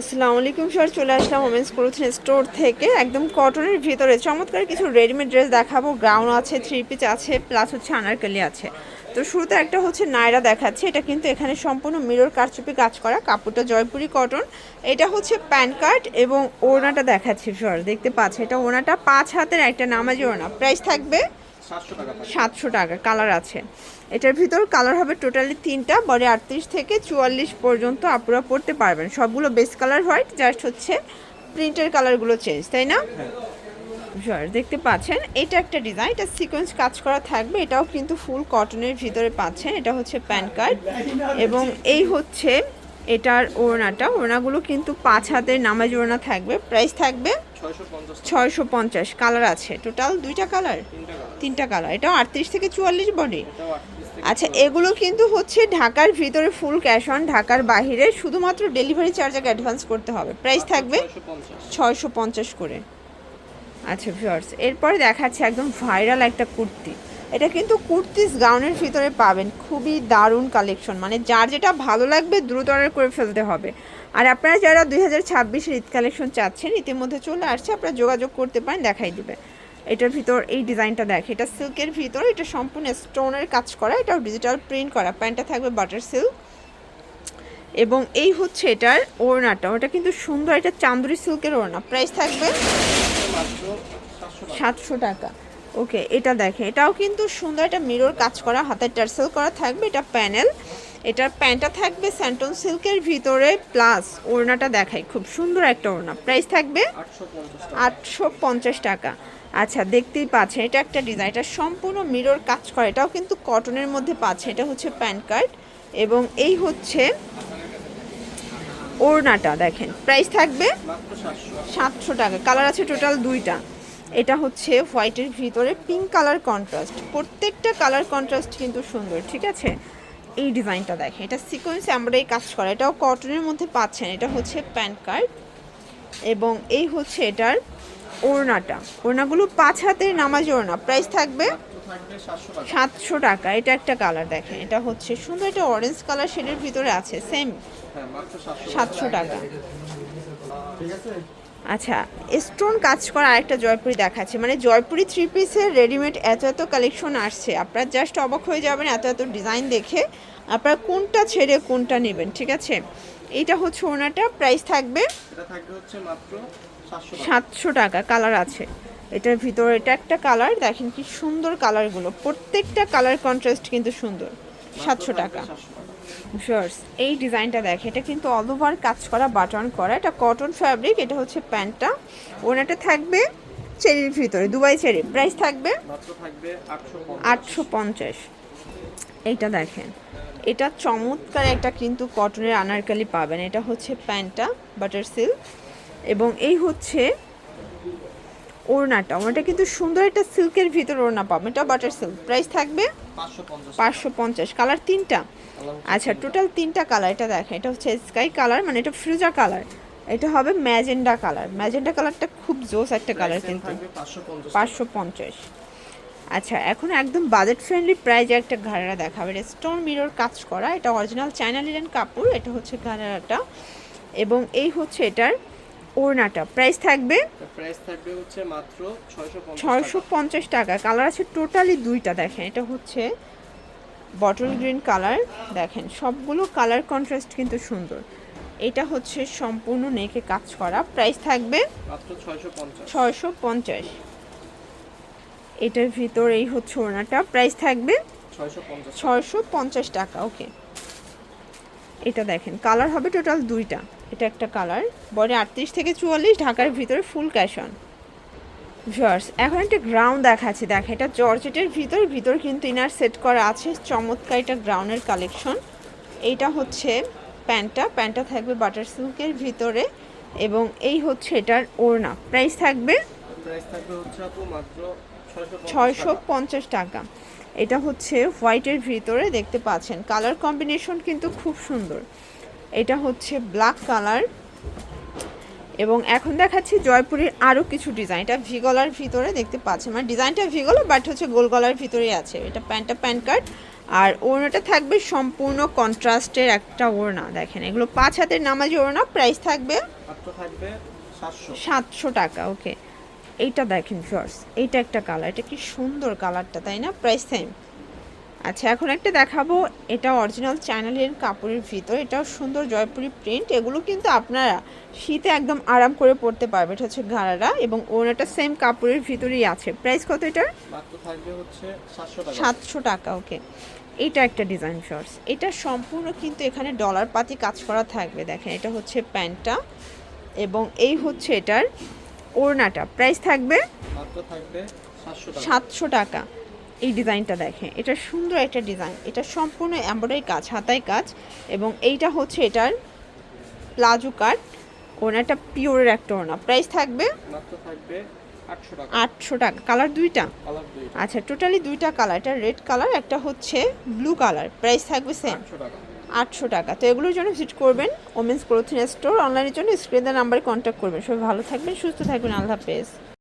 আসসালামু আলাইকুম স্যার চলে আসলাম ওমেন্স ক্লোথিং স্টোর থেকে। একদম কটনের ভিতরে। চমৎকার কিছু রেডিমেড ড্রেস দেখাবো। গাউন আছে থ্রি পিস আছে প্লাস হচ্ছে আনারকালি আছে। তো শুরুতে একটা হচ্ছে নায়রা দেখাচ্ছে। এটা কিন্তু এখানে সম্পূর্ণ মিরর কারচুপি কাজ করা। কাপড়টা জয়পুরি কটন এটা হচ্ছে প্যান কার্ড এবং ওড়নাটা দেখাচ্ছি স্যার দেখতে পাচ্ছে, এটা ওড়নাটা পাঁচ হাতের একটা নামাজি ওড়না। প্রাইস থাকবে সাতশো টাকা কালার আছে। এটার ভিতর কালার হবে টোটালি তিনটা বডি আটত্রিশ থেকে চুয়াল্লিশ পর্যন্ত আপনারা পড়তে পারবেন। সবগুলো বেস কালার হোয়াইট জাস্ট হচ্ছে প্রিন্টের কালারগুলো চেঞ্জ তাই না? Sure, দেখতে পাচ্ছেন এটা একটা ডিজাইন এটা সিকোয়েন্স কাজ করা থাকবে এটাও কিন্তু ফুল কটনের ভিতরে পাচ্ছেন এটা হচ্ছে প্যান কার্ড এবং এই হচ্ছে এটার ওড়নাটা ওড়নাগুলো কিন্তু পাঁচ হাতের নামাজ ওড়না থাকবে প্রাইস থাকবে ছয়শো পঞ্চাশ কালার আছে টোটাল দুইটা কালার তিনটা কালার এটাও আটত্রিশ থেকে চুয়াল্লিশ বডি? আচ্ছা এগুলো কিন্তু হচ্ছে ঢাকার ভিতরে ফুল ক্যাশ অন ঢাকার বাইরে শুধুমাত্র ডেলিভারি চার্জ আগে অ্যাডভান্স করতে হবে। প্রাইস থাকবে ছয়শো পঞ্চাশ। করে। আচ্ছা ভিউয়ার্স এরপরে দেখাচ্ছে একদম ভাইরাল একটা কুর্তি। এটা কিন্তু কুর্তিস গাউনের ভিতরে পাবেন। খুবই দারুণ কালেকশন মানে যার যেটা ভালো লাগবে, দ্রুত অর্ডার করে ফেলতে হবে। আর আপনারা যারা দুই হাজার ছাব্বিশের ঈদ কালেকশন চাচ্ছেন, ইতিমধ্যে চলে আসছে। আপনারা যোগাযোগ করতে পারেন, দেখাই দিবে। এটার ভিতর, এই ডিজাইনটা দেখে, এটা সিল্কের ভিতর, এটা সম্পূর্ণ স্টোনের কাজ করা, এটাও ডিজিটাল প্রিন্ট করা। প্যান্টটা থাকবে বাটার সিল্ক এবং এই হচ্ছে এটার ওড়নাটা। ওটা কিন্তু সুন্দর, এটা চান্দুরি সিল্কের ওড়না। প্রাইস থাকবে সাতশো টাকা। ওকে, এটা দেখে। এটাও কিন্তু সুন্দর একটা মিরর কাজ করা, হাতের টার্সেল করা থাকবে, এটা প্যানেল। এটার প্যান্টটা থাকবে স্যান্টন সিল্কের ভিতরে, প্লাস ওড়নাটা দেখাই, খুব সুন্দর একটা ওড়না। প্রাইস থাকবে আটশো পঞ্চাশ টাকা। আচ্ছা দেখতেই পাচ্ছেন, এটা একটা ডিজাইন, এটা সম্পূর্ণ মিরর কাজ করা, এটাও কিন্তু কটনের মধ্যে পাচ্ছে এটা হচ্ছে প্যান কার্ড। এবং এই হচ্ছে ওড়নাটা, দেখেন। প্রাইস থাকবে সাতশো টাকা, কালার আছে টোটাল দুইটা। এটা হচ্ছে হোয়াইটের ভিতরে পিঙ্ক কালার কন্ট্রাস্ট প্রত্যেকটা কালার কন্ট্রাস্ট কিন্তু সুন্দর, ঠিক আছে? এই ডিজাইনটা দেখেন, এটা সিকোয়েন্সে আমরা এই কাজ করা, এটাও কটনের মধ্যে পাচ্ছেন, এটা হচ্ছে প্যান কার্ড এবং এই হচ্ছে এটার ওড়নাটা। ওড়নাগুলো পাঁচ হাতের নামাজ ওড়না প্রাইস থাকবে সাতশো টাকা, এটা একটা কালার দেখেন, এটা হচ্ছে সুন্দর, এটা অরেঞ্জ কালার শেডের ভিতরে আছে সেম সাতশো টাকা। ঠিক আছে? আচ্ছা স্টোন কাজ করা আরেকটা জয়পুরি দেখাচ্ছে। মানে জয়পুরি থ্রি পিসের রেডিমেড এত এত কালেকশন আসছে। আপনারা জাস্ট অবাক হয়ে যাবেন এত এত ডিজাইন দেখে। আপনারা কোনটা ছেড়ে কোনটা নেবেন ঠিক আছে? এইটা হচ্ছে ওনাটা প্রাইস থাকবে এটা সাতশো টাকা। কালার আছে। এটার ভিতরে এটা একটা কালার দেখেন কি সুন্দর কালারগুলো প্রত্যেকটা কালার কন্ট্রাস্ট কিন্তু সুন্দর। সাতশো টাকা। শার্টস এই ডিজাইনটা দেখে এটা কিন্তু অল ওভার কাজ করা বাটন করা। এটা কটন ফ্যাব্রিক এটা হচ্ছে প্যান্টটা। ওনাটা থাকবে চেরির ভিতরে দুবাই চেরি প্রাইস থাকবে আটশো পঞ্চাশ। এইটা দেখেন এটা চমৎকার একটা কিন্তু কটনের আনারকালি পাবেন। এটা হচ্ছে প্যান্টটা বাটার সিল্ক এবং এই হচ্ছে ওড়নাটা ওড়নাটা কিন্তু সুন্দর একটা সিল্কের ভিতর ওড়না পাবেন। এটা বাটার সিল্ক প্রাইস থাকবে পাঁচশো পঞ্চাশ। কালার তিনটা? আচ্ছা টোটাল তিনটা কালার এটা দেখেন এটা হচ্ছে স্কাই কালার মানে এটা ফ্রুজা কালার এটা হবে ম্যাজেন্ডা কালার ম্যাজেন্ডা কালারটা খুব জোস একটা কালার কিন্তু। পাঁচশো পঞ্চাশ। পাঁচশো পঞ্চাশ। আচ্ছা এখন একদম বাজেট ফ্রেন্ডলি প্রাইজে একটা ঘাড়া দেখাবে। এটা স্টোন মিরর কাজ করা এটা অরিজিনাল চায়না লিলেন কাপড় এটা হচ্ছে ঘাড়াটা। এবং এই হচ্ছে এটার ওড়নাটা। প্রাইস থাকবে? প্রাইস থাকবে হচ্ছে মাত্র ছয়শো পঞ্চাশ ছয়শো পঞ্চাশ টাকা। কালার আছে টোটালি দুইটা দেখেন। এটা হচ্ছে বটল গ্রিন কালার দেখেন। সবগুলো কালার কন্ট্রাস্ট কিন্তু সুন্দর। এটা হচ্ছে সম্পূর্ণ নেকে কাজ করা। প্রাইস থাকবে? মাত্র ছয়শো পঞ্চাশ। ছয়শো পঞ্চাশ। এটার ভিতর এই হচ্ছে ওনাটা প্রাইস থাকবে? ছয়শো পঞ্চাশ ছয়শো পঞ্চাশ টাকা ওকে এটা দেখেন কালার হবে টোটাল দুইটা। এটা একটা কালার বডি আটত্রিশ থেকে চুয়াল্লিশ ঢাকার ভিতরে ফুল ক্যাশ অন ভিউয়ার্স এখন একটা গ্রাউন্ড দেখাচ্ছি দেখ এটা জর্জেটের ভিতর ভিতর কিন্তু ইনার সেট করা আছে চমৎকার এটা গ্রাউন্ডের কালেকশন এইটা হচ্ছে প্যান্টটা প্যান্টটা থাকবে বাটার সিল্কের ভিতরে এবং এই হচ্ছে এটার ওড়না। প্রাইস থাকবে ছয়শো পঞ্চাশ টাকা। এটা হচ্ছে হোয়াইটের ভিতরে দেখতে পাচ্ছেন। কালার কম্বিনেশন কিন্তু খুব সুন্দর। এটা হচ্ছে ব্ল্যাক কালার এবং এখন দেখাচ্ছি জয়পুরের আরও কিছু ডিজাইন এটা ভি গলার ভিতরে দেখতে পাচ্ছেন। মানে ডিজাইনটা ভি গলা বাট হচ্ছে গোল গলার ভিতরেই আছে। এটা প্যান্টটা প্যান্ট কার্ড আর ওড়নাটা থাকবে সম্পূর্ণ কন্ট্রাস্টের একটা ওড়না দেখেন। এগুলো পাঁচ হাতের নামাজি ওড়না প্রাইস থাকবে সাতশো। টাকা ওকে এইটা দেখেন ফার্স এইটা একটা কালার এটা কি সুন্দর কালারটা তাই না? প্রাইস সেম আচ্ছা এখন একটা দেখাবো। এটা অরিজিনাল চ্যানেলের কাপড়ের ভিতর। এটাও সুন্দর জয়পুরি প্রিন্ট এগুলো কিন্তু আপনারা শীতে একদম আরাম করে পরতে পারবে এটা হচ্ছে গাড়ারা এবং ওনাটা সেম কাপড়ের ভিতরেই আছে। প্রাইস কত এটার? হচ্ছে সাতশো টাকা। ওকে এটা একটা ডিজাইন শর্টস এটা সম্পূর্ণ কিন্তু এখানে ডলার পাতি কাজ করা থাকবে। দেখেন এটা হচ্ছে প্যান্টটা এবং এই হচ্ছে এটার ওড়নাটা। প্রাইস থাকবে? সাতশো টাকা। এই ডিজাইনটা দেখেন। এটা সুন্দর একটা ডিজাইন। এটা সম্পূর্ণ এমব্রয়ডারি কাজ হাতায় কাজ এবং এইটা হচ্ছে এটার প্লাজো কাট। ওনাটা পিওরের একটা ওনা প্রাইস থাকবে আটশো টাকা। কালার দুইটা? আচ্ছা টোটালি দুইটা কালার এটা রেড কালার একটা হচ্ছে ব্লু কালার প্রাইস থাকবে সেম আটশো টাকা। আটশো টাকা। তো এগুলোর জন্য ভিজিট করবেন ওমেন্স ক্লোথিং স্টোর অনলাইনের জন্য স্ক্রিনের নাম্বারে কন্ট্যাক্ট করবেন। সবাই ভালো থাকবেন সুস্থ থাকবেন। আল্লাহ হাফেজ।